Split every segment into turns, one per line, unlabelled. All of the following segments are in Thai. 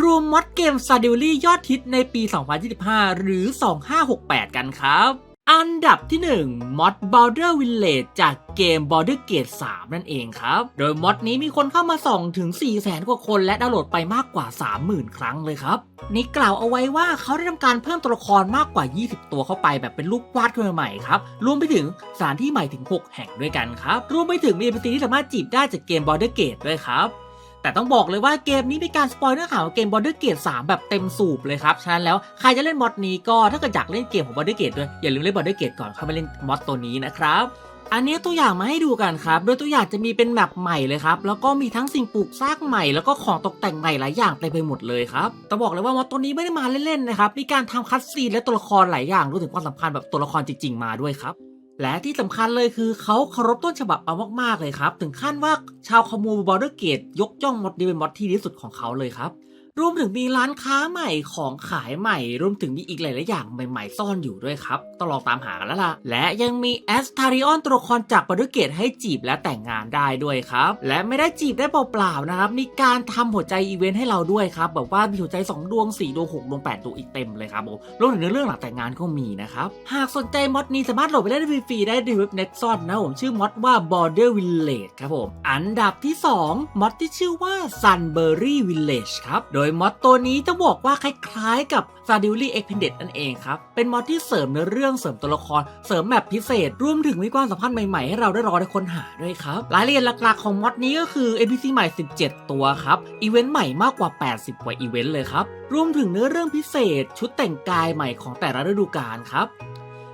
รวมมอดเกม s t a d i w l y ยอดฮิตในปี 2025 หรือ 2568 กันครับ อันดับที่1มอด Border Village จากเกม Border Gate 3 นั่นเองครับ โดยมอดนี้มีคนเข้ามาส่องถึง 400,000กว่าคนและดาวน์โหลดไปมากกว่า 30,000 ครั้งเลยครับ นี่กล่าวเอาไว้ว่าเขาได้ทำการเพิ่มตัวละครมากกว่า 20 ตัวเข้าไปแบบเป็นรูปวาดขึ้นมาใหม่ครับ รวมไปถึงสถานที่ใหม่ถึง 6 แห่งด้วยกันครับ รวมไปถึงมี NPC ที่สามารถจีบได้จากเกม Border Gate ด้วยครับ แต่ต้องบอกเลยว่าเกมนี้มีการสปอยเนื้อหาของเกม Border Gate 3 แบบเต็มสูบเลยครับ ฉะนั้นแล้วใครจะเล่นมอดนี้ก็ถ้าเกิดอยากเล่นเกมของ Border Gate ด้วยอย่าลืมเล่น Border Gate ก่อนเข้ามาเล่นมอดตัวนี้นะครับอันนี้ตัวอย่างมาให้ดูกันครับ โดยตัวอย่างจะมีเป็นแมปใหม่เลยครับ แล้วก็มีทั้งสิ่งปลูกสร้างใหม่ แล้วก็ของตกแต่งใหม่หลายอย่างเต็มไปหมดเลยครับต้องบอกเลยว่ามอดตัวนี้ไม่ได้มาเล่นๆนะครับ มีการทำคัตซีนและตัวละครหลายอย่างรวมถึงความสัมพันธ์แบบตัวละครจริงๆมาด้วยครับ และที่สำคัญเลยคือเขาเคารพต้นฉบับเอามากๆเลยครับ ถึงขั้นว่าชาวคอมมูบอร์เดอร์เกตยกย่องมอดนี้เป็นมอดที่ดีสุดของเขาเลยครับ รวมถึงมีร้านค้าใหม่ของขายใหม่ รวมถึงมีอีกหลายๆอย่างใหม่ๆซ่อนอยู่ด้วยครับ ต้องลองตามหากันแล้วล่ะ และยังมีแอสทาริออนตัวละครจากบอร์เดอร์เกตให้จีบและแต่งงานได้ด้วยครับ และไม่ได้จีบได้เปล่าๆนะครับ มีการทำหัวใจอีเวนต์ให้เราด้วยครับ แบบว่ามีหัวใจ 2 ดวง 4 ดวง 6 ดวง 8 ดวงอีกเต็มเลยครับผมรวมถึงเรื่องหลังแต่งงานก็มีนะครับ หากสนใจมอดนี้สามารถโหลดไปเล่นได้ฟรีๆได้ในเว็บ Nexon นะผมชื่อมอดว่า Border Village ครับผม อันดับที่ 2มอดที่ชื่อว่า Sunbury Village ครับ โดยมอดตัวนี้จะบอกว่าคล้ายๆ กับ s a d i w l y Expanded นั่นเองครับ เป็นมอดที่เสริมเนื้อเรื่องเสริมตัวละคร เสริมแมปพิเศษรวมถึงมีความสัมพันธ์ใหม่ๆ ให้เราได้รอได้ค้นหาด้วยครับ รายละเอียดหลักๆของมอดนี้ก็คือ NPC ใหม่ 17 ตัวครับ อีเวนต์ใหม่มากกว่า 80 กว่าอีเวนต์เลยครับ รวมถึงเนื้อเรื่องพิเศษ ชุดแต่งกายใหม่ของแต่ละฤดูกาลครับ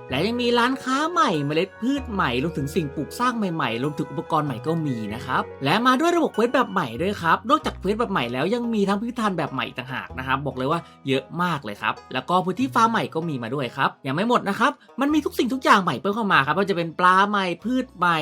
และยังมีร้านค้าใหม่เมล็ดพืชใหม่รวมถึงสิ่งปลูกสร้างใหม่ๆรวมถึงอุปกรณ์ใหม่ก็มีนะครับและมาด้วยระบบเควสแบบใหม่ด้วยครับนอกจากเควสแบบใหม่แล้วยังมีทั้งพิพิธภัณฑ์แบบใหม่ต่างหากนะครับบอกเลยว่าเยอะมากเลยครับแล้วก็พื้นที่ฟาร์มใหม่ก็มีมาด้วยครับยังไม่หมดนะครับมันมีทุกสิ่งทุกอย่างใหม่เพิ่มเข้ามาครับไม่ว่าจะเป็นปลาใหม่พืชใหม่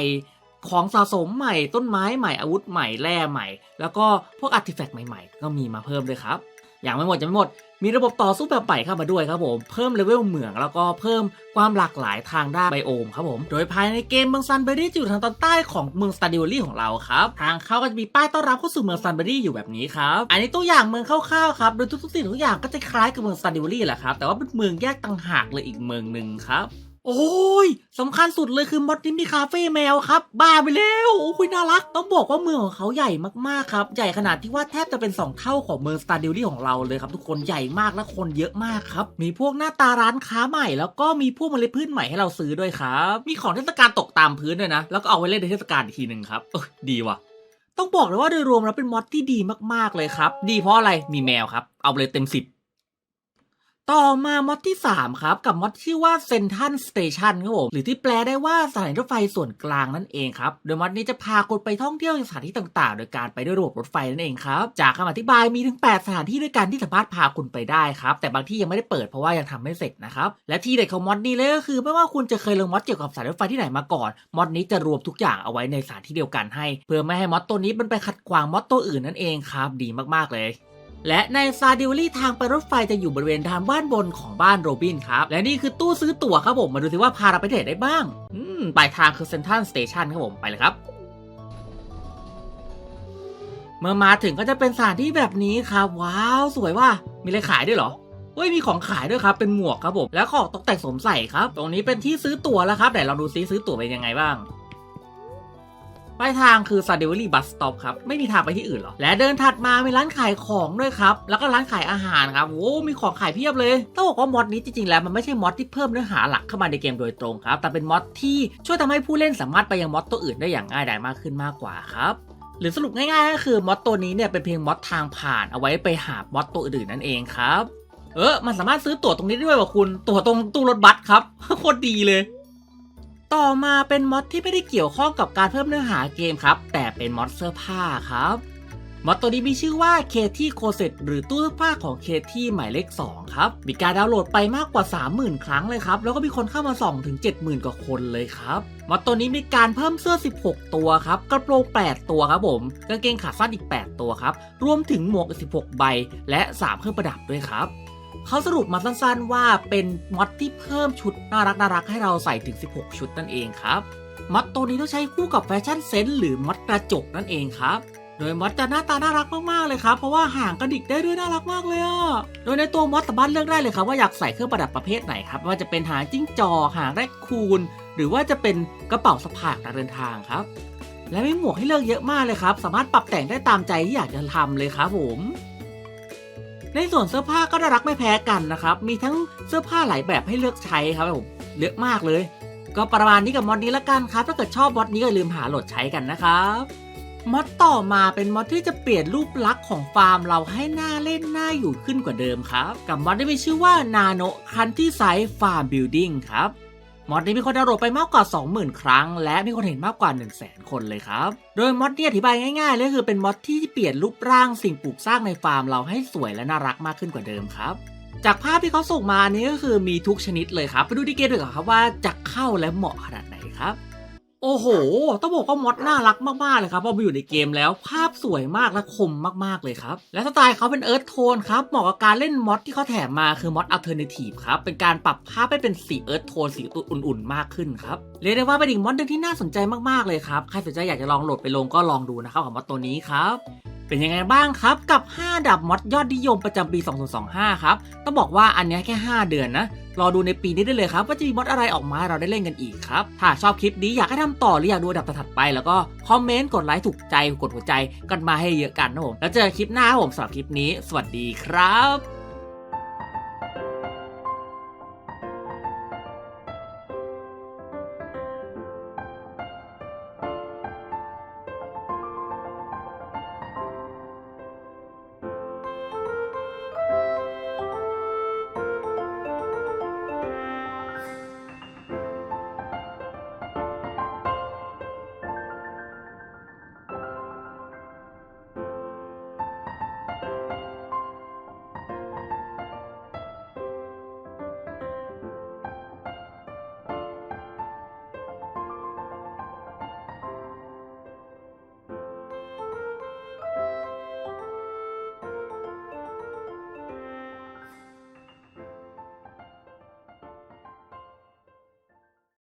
ของสะสมใหม่ต้นไม้ใหม่อาวุธใหม่แร่ใหม่ แล้วก็พวกอาร์ติแฟกต์ใหม่ ๆ ก็มีมาเพิ่มด้วยครับ อย่างไม่หมดจะไม่หมด มีระบบต่อสู้แบบใหม่เข้ามาด้วยครับผม เพิ่มเลเวลเหมืองแล้วก็เพิ่มความหลากหลายทางด้านไบโอมครับผม โดยภายในเกมเมืองซันเบอรี่อยู่ทางตอนใต้ของเมืองสตาดิโอลี่ของเราครับ ทางเข้าก็จะมีป้ายต้อนรับเข้าสู่เมืองซันเบอรี่อยู่แบบนี้ครับ อันนี้ตัวอย่างเมืองคร่าวๆครับ โดยทุกๆสิ่งทุกอย่างก็จะคล้ายกับเมืองสตาดิโอลี่แหละครับ แต่ว่าเป็นเมืองแยกต่างหากเลยอีกเมืองหนึ่งครับ โอ้ยสำคัญสุดเลยคือมอดนี้มีคาเฟ่แมวครับ บ้าไปแล้วโอ้ยน่ารัก ต้องบอกว่าเมืองของเขาใหญ่มากๆครับ ใหญ่ขนาดที่ว่าแทบจะเป็น 2 เท่าของเมืองสตาร์ดิวลี่ของเราเลยครับทุกคนใหญ่มากและคนเยอะมากครับ มีพวกหน้าตาร้านค้าใหม่ แล้วก็มีพวกเมล็ดพืชใหม่ให้เราซื้อด้วยครับ มีของเทศกาลตกตามพื้นด้วยนะ แล้วก็เอาไว้เล่นในเทศกาลอีกทีหนึ่งครับเออดีว่ะต้องบอกเลยว่าโดยรวมแล้วเป็นมอดที่ดีมากๆเลยครับ ดีเพราะอะไรมีแมวครับ เอาเลยเต็มสิบ ต่อมามอดที่ 3 ครับ กับมอดที่ชื่อว่าเซนทันสเตชันครับผมหรือที่แปลได้ว่าสถานีรถไฟส่วนกลางนั่นเองครับ โดยมอดนี้จะพาคนไปท่องเที่ยวสถานที่ต่างๆ โดยการไปด้วยระบบรถไฟนั่นเองครับ จากคำอธิบายมีถึง 8 สถานที่ด้วยกันที่สามารถพาคุณไปได้ครับ แต่บางที่ยังไม่ได้เปิดเพราะว่ายังทำไม่เสร็จนะครับ และที่เด็ดของมอดนี้เลยก็คือ ไม่ว่าคุณจะเคยลงมอดเกี่ยวกับสถานีรถไฟที่ไหนมาก่อน มอดนี้จะรวมทุกอย่างเอาไว้ในสถานที่เดียวกันให้ เพื่อไม่ให้มอดตัวนี้มันไปขัดขวางมอดตัวอื่นนั่นเองครับ ดีมากๆเลย และในซาดิวลี่ทางไปรถไฟจะอยู่บริเวณทางบ้านบนของบ้านโรบินครับ และนี่คือตู้ซื้อตั๋วครับผม มาดูสิว่าพาเราไปที่ไหนได้บ้าง อืมปลายทางคือเซนทรัลสเตชันครับผมไปเลยครับ เมื่อมาถึงก็จะเป็นสถานที่แบบนี้ครับ ว้าว สวยว่ะมีอะไรขายด้วยเหรอเฮ้ยมีของขายด้วยครับ เป็นหมวกครับผม แล้วของตกแต่งสวมใส่ครับ ตรงนี้เป็นที่ซื้อตั๋วแล้วครับไหนลองดูซิซื้อตั๋วเป็นยังไงบ้าง ปลายทางคือ s a d e v e r y Bus Stop ครับ ไม่มีทางไปที่อื่นหรอ และเดินถัดมามีร้านขายของด้วยครับ แล้วก็ร้านขายอาหารครับโอ้มีของขายเพียบเลย ต้องบอกว่ามอดนี้จริงๆแล้วมันไม่ใช่มอดที่เพิ่มเนื้อหาหลักเข้ามาในเกมโดยตรงครับ แต่เป็นมอดที่ช่วยทำให้ผู้เล่นสามารถไปยังมอดตัวอื่นได้อย่างง่ายดายมากขึ้นมากกว่าครับหรือสรุปง่ายๆก็คือมอดตัวนี้เนี่ยเป็นเพียงมอดทางผ่านเอาไว้ไปหามอดตัวอื่นนั่นเองครับ เออมันสามารถซื้อตั๋วตรงนี้ได้ด้วยว่ะคุณตั๋วตรงตู้รถบัสครับโคตรดีเลย ต่อมาเป็นมอดที่ไม่ได้เกี่ยวข้องกับการเพิ่มเนื้อหาเกมครับ แต่เป็นมอดเสื้อผ้าครับมอดตัวนี้มีชื่อว่าเคที่โคเซตหรือตู้เสื้อผ้าของเคที่หมายเลข 2 ครับ มีการดาวน์โหลดไปมากกว่า 30,000 ครั้งเลยครับ แล้วก็มีคนเข้ามาส่องถึง 70,000 กว่าคนเลยครับมอดตัวนี้มีการเพิ่มเสื้อ 16 ตัวครับ กระโปรง 8 ตัวครับผมกางเกงขาสั้นอีก 8 ตัวครับ รวมถึงหมวกอีก16 ใบ และ 3 เครื่องประดับด้วยครับ เขาสรุปมาสั้นๆว่าเป็นมอดที่เพิ่มชุดน่ารักน่ารักให้เราใส่ถึง 16 ชุดนั่นเองครับมอดตัวนี้ต้องใช้คู่กับแฟชั่นเซนส์หรือมอดกระจกนั่นเองครับโดยมอสจะหน้าตาน่ารักมากๆเลยครับ เพราะว่าห่างกระดิกได้ด้วยน่ารักมากเลยอะ โดยในตัวมอสสามารถเลือกได้เลยครับว่าอยากใส่เครื่องประดับประเภทไหนครับม่ว่าจะเป็นหางจิ้งจอกหางแรดคูนหรือว่าจะเป็นกระเป๋าสะพายการเดินทางครับและมีหมวกให้เลือกเยอะมากเลยครับ สามารถปรับแต่งได้ตามใจที่อยากจะทำเลยครับผม ในส่วนเสื้อผ้าก็น่ารักไม่แพ้กันนะครับ มีทั้งเสื้อผ้าหลายแบบให้เลือกใช้ครับผมเยอะมากเลย ก็ประมาณนี้กับมอดนี้ละกันครับ ถ้าเกิดชอบมอดนี้ก็ลืมหาโหลดใช้กันนะครับมอดต่อมาเป็นมอดที่จะเปลี่ยนรูปลักษณ์ของฟาร์มเราให้หน่าเล่นหน่าอยู่ขึ้นกว่าเดิมครับ กับมอดที่มีชื่อว่า Nano Country Side Farm Building ครับ มอดนี้มีคนดาวน์โหลดไปมากกว่า 20,000 ครั้ง และมีคนเห็นมากกว่า 100,000 คนเลยครับ โดยมอดนี้อธิบายง่ายๆเลยคือเป็นมอดที่เปลี่ยนรูปร่างสิ่งปลูกสร้างในฟาร์มเราให้สวยและน่ารักมากขึ้นกว่าเดิมครับจากภาพที่เขาส่งมานนี้ก็คือมีทุกชนิดเลยครับ ไปดูดีเกมดีกว่าครับว่าจะเข้าและเหมาะขนาดไหนครับ โอ้โห ต้องบอกว่ามอดน่ารักมาก ๆ เลยครับพอมาอยู่ในเกมแล้วภาพสวยมากและคมมาก ๆ เลยครับ และสไตล์เขาเป็นเอิร์ธโทนครับ เหมาะกับการเล่นมอดที่เขาแถมมาคือมอดอัลเทอร์เนทีฟครับ เป็นการปรับภาพให้เป็นสีเอิร์ธโทนสีอุ่น ๆ มากขึ้นครับ เรียกได้ว่าเป็นอีกมอดหนึงที่น่าสนใจมาก ๆ เลยครับ ใครสนใจอยากจะลองโหลดไปลงก็ลองดูนะครับของมอดตัวนี้ครับ เป็นยังไงบ้างครับ กับ 5 ดับมอดยอดนิยมประจำปี 2025 ครับ ต้องบอกว่าอันนี้แค่ 5 เดือนนะ รอดูในปีนี้ได้เลยครับ ว่าจะมีมอดอะไรออกมาให้เราได้เล่นกันอีกครับ ถ้าชอบคลิปนี้อยากให้ทำต่อหรืออยากดูอันดับถัดไป แล้วก็คอมเมนต์กดไลค์ถูกใจกดหัวใจกันมาให้เยอะกันนะผมแล้วเจอกันคลิปหน้าผมสำหรับคลิปนี้ สวัสดีครับ